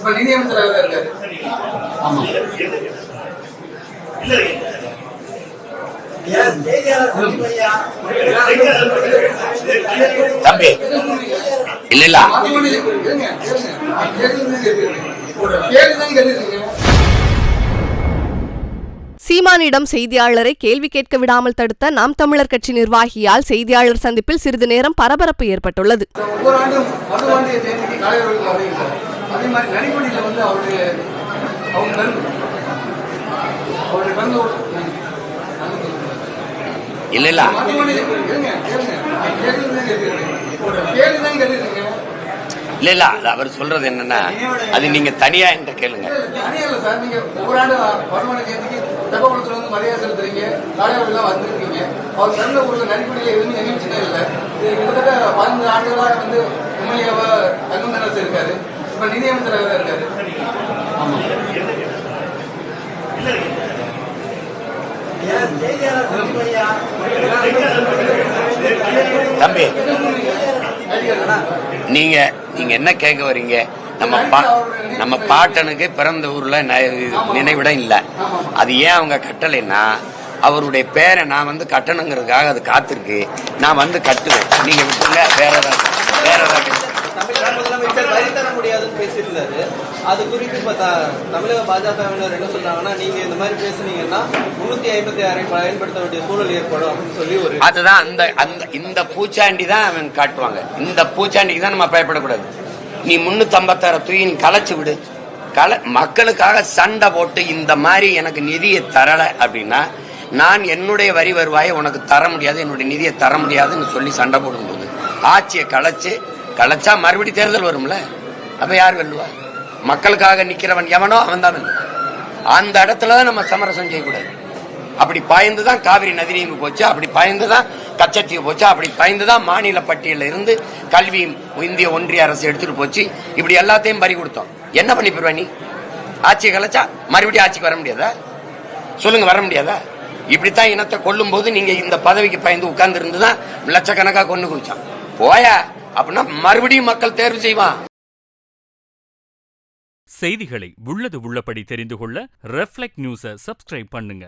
இப்ப நிதியமைச்சராக இருக்காரு. ஆமா. தம்பி இல்ல இல்ல. சீமானிடம் செய்தியாளரை கேள்வி கேட்க விடாமல் தடுத்த நாம் தமிழர் கட்சி நிர்வாகியால் செய்தியாளர் சந்திப்பில் சிறிது நேரம் பரபரப்பு ஏற்பட்டுள்ளது. அதே மாதிரி நடிப்படியில் வந்து அவருடைய அவங்க நண்பு அவருடைய பங்கு இல்ல இல்ல. இல்ல இல்ல. அவர் சொல்றது என்னன்னா அது நீங்க தனியா என்கிட்ட கேளுங்க. அவர் இப்ப நிதியமைச்சராக இருக்காரு. ஆமா. தம்பி நீங்க நீங்க என்ன கேட்க வர்றீங்க நம்ம பா நம்ம பாட்டனுக்கு பிறந்த ஊர்ல நினைவிடம் இல்ல. அது ஏன் அவங்க கட்டலைன்னா அவருடைய பேரை நான் வந்து கட்டணுங்கிறதுக்காக அது காத்திருக்கு. நான் வந்து கட்டுவேன். நீங்க விட்டுங்க வேற ஏதாவது வேற ஏதாவது. தமிழக வரி தர முடியாதுன்னு பேசியிருந்தாரு. அது குறித்து இப்ப தமிழக பாஜகவினர் என்ன சொல்றாங்கன்னா நீங்க இந்த மாதிரி பேசுனீங்கன்னா முன்னூத்தி ஐம்பத்தி ஆறை பயன்படுத்த வேண்டிய சூழல் ஏற்படும் அப்படின்னு சொல்லி ஒரு அதுதான் அந்த அந்த இந்த பூச்சாண்டி தான் அவன் காட்டுவாங்க. இந்த பூச்சாண்டிக்கு தான் நம்ம பயப்படக்கூடாது. நீ முன்னூத்தி ஐம்பத்தாறு தூக்கி நீ கலைச்சு விடு. கல மக்களுக்காக சண்டை போட்டு இந்த மாதிரி எனக்கு நிதியை தரலை அப்படின்னா நான் என்னுடைய வரி வருவாயை உனக்கு தர முடியாது என்னுடைய நிதியை தர முடியாதுன்னு சொல்லி சண்டை போடும்போது ஆட்சியை கலைச்சு கலைச்சா மறுபடி தேர்தல் வரும்ல? அப்ப யார் வெல்லுவா? மக்களுக்காக நிக்கிறவன் எவனோ அவன் தான் அந்த இடத்துல தான் நம்ம சமரசம் செய்யக்கூடாது. அப்படி பாய்ந்து தான் காவிரி நதிநீர் போச்சு அப்படி பாய்ந்து தான் கச்சத்தீவு போச்சு அப்படி பாய்ந்து தான் மாநில பட்டியலில் இருந்து கல்வி இந்திய ஒன்றிய அரசு எடுத்துட்டு போச்சு. இப்படி எல்லாத்தையும் பறி கொடுத்தோம். என்ன பண்ணி போயிருவ நீ? ஆட்சியை கலைச்சா மறுபடியும் ஆட்சிக்கு வர முடியாதா? சொல்லுங்க வர முடியாதா? இப்படித்தான் இனத்தை கொல்லும் போது நீங்க இந்த பதவிக்கு பயந்து உட்கார்ந்து இருந்து தான் லட்சக்கணக்காக கொண்டு குவிச்சான். போயா? அப்படின்னா மறுபடியும் மக்கள் தேர்வு செய்வான் செய்திகளை உள்ளது உள்ளபடி தெரிந்து கொள்ள ரெஃப்ளெக்ட் நியூஸை சப்ஸ்கிரைப் பண்ணுங்க.